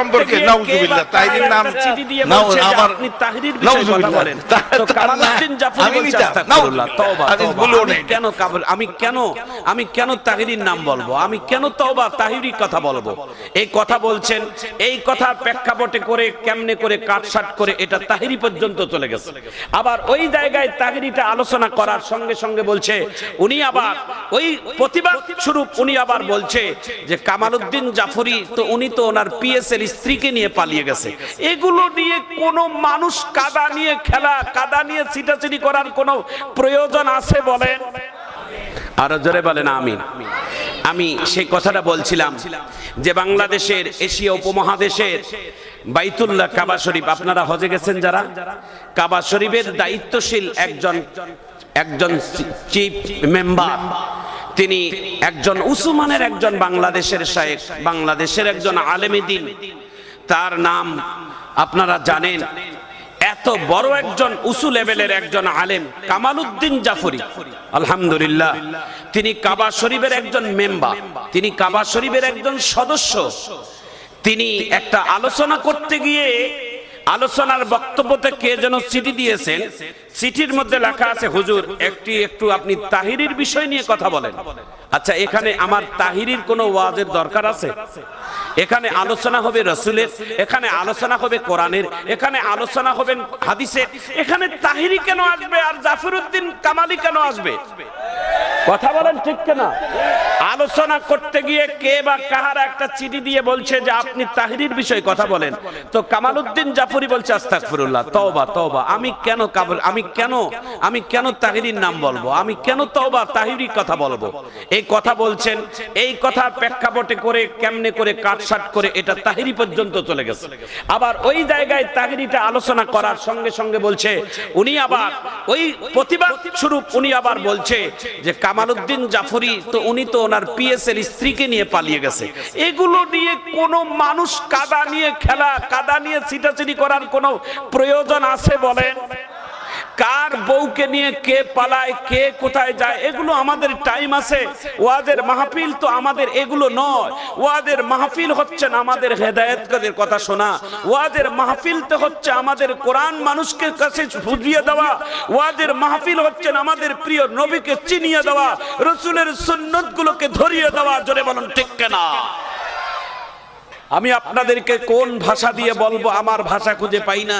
সম্পর্কে নাউজুবিল্লাহ, তাহিরির নাম- আমার- আপনি তাহিরির বিষয়ে কথা বলেন। তো কামালউদ্দিন জাফরি আমি। কেন আমি কেন তাহিরির নাম বলব? আমি কেন তওবা তাহিরির কথা বলব? এই কথা বলছেন এই কথার প্রেক্ষাপটে করে কেমনে করে কাটসাট করে এটা তাহিরি পর্যন্ত চলে গেছে। আবার ওই জায়গায় তাহিরিটা আলোচনা করার সঙ্গে সঙ্গে বলছে উনি আবার ওই প্রতিবাদ স্বরূপ উনি আবার বলছে যে কামালউদ্দিন জাফরি তো উনি তো ওনার পিএস এর স্ত্রীকে নিয়ে পালিয়ে গেছে। এগুলো নিয়ে কোনো মানুষ কাদা নিয়ে খেলা, কাদা নিয়ে ছিটাছিটি করার কোনো প্রয়োজন আছে বলেন? আরও জোরে বলেন, আমিন। আমি সেই কথাটা বলছিলাম যে বাংলাদেশের এশিয়া উপমহাদেশের বাইতুল্লাহ কাবা শরীফ, আপনারা হজে গেছেন যারা? কাবা শরীফের দায়িত্বশীল একজন একজন চিফ মেম্বার। তিনি একজন উসুমানের একজন বাংলাদেশের শায়েখ, বাংলাদেশের একজন আলেমী দিন। তার নাম, আপনারা জানেন, এত বড় একজন উসু লেভেলের একজন আলেম কামাল উদ্দিন জাফরি। আলহামদুলিল্লাহ, তিনি কাবা শরীফের একজন মেম্বার, তিনি কাবা শরীফের একজন সদস্য। তিনি একটা আলোচনা করতে গিয়ে আলোচনার বক্তব্যতে কে যেন চিঠি দিয়েছেন, চিঠির মধ্যে লেখা আছে, হুজুর, একটি, একটু আপনি তাহিরির বিষয় নিয়ে কথা বলেন। আচ্ছা এখানে আমার তাহিরির কোনো ওয়াজের দরকার আছে? এখানে আলোচনা হবে রসুলের, এখানে আলোচনা হবে কোরআনের, এখানে আলোচনা হবে হাদিসের। এখানে তাহিরি কেন আসবে আর জাফরউদ্দিন কামালি কেন আসবে? কথা বলেন ঠিক কেনা? আলোচনা করতে গিয়ে কে বা কাহারা একটা চিঠি দিয়ে বলছে যে আপনি তাহিরির বিষয়ে কথা বলেন। তো কামালউদ্দিন জাফরি বলছে, আস্তাগফিরুল্লাহ, তওবা তওবা। আমি কেন কাবুল, আমি কেন আমি কেন তাহিরির নাম বলব? আমি কেন তওবা, তাহিরির কথা বলব? এই কথা বলছেন, এই কথা প্রেক্ষাপটে করে কেমনে করে কাটসাট করে এটা তাহিরি পর্যন্ত চলে গেছে। আবার ওই জায়গায় তাহিরিটা আলোচনা করার সঙ্গে সঙ্গে বলছে, উনি আবার ওই প্রতিবাদ স্বরূপ উনি আবার বলছে যে কামালউদ্দিন জাফরি, তো উনি তো ওনার পিএসএর স্ত্রীকে নিয়ে পালিয়ে গেছে। এগুলো নিয়ে কোন মানুষ কাদা নিয়ে খেলা, কাদা নিয়ে ছিটাছিটি করার কোনো প্রয়োজন আছে বলেন? কার বউকে নিয়ে কে পালায়, কে কোথায় যায়, এগুলো আমাদের টাইম আছে। ওয়াদের মাহফিল তো আমাদের এগুলো নয়। ওয়াদের মাহফিল হচ্ছেন আমাদের হেদায়েতকাদের কথা শোনা। ওয়াদের মাহফিল তো হচ্ছে আমাদের কোরআন মানুষকে কাছে বুঝিয়ে দেওয়া। ওয়াদের মাহফিল হচ্ছেন আমাদের প্রিয় নবীকে চিনিয়ে দেওয়া। রসুলের সুন্নত গুলোকে ধরিয়ে দেওয়া, জোরে বলুন, ঠিক কেনা? আমি আপনাদেরকে কোন ভাষা দিয়ে বলব? আমার ভাষা খুঁজে পাই না।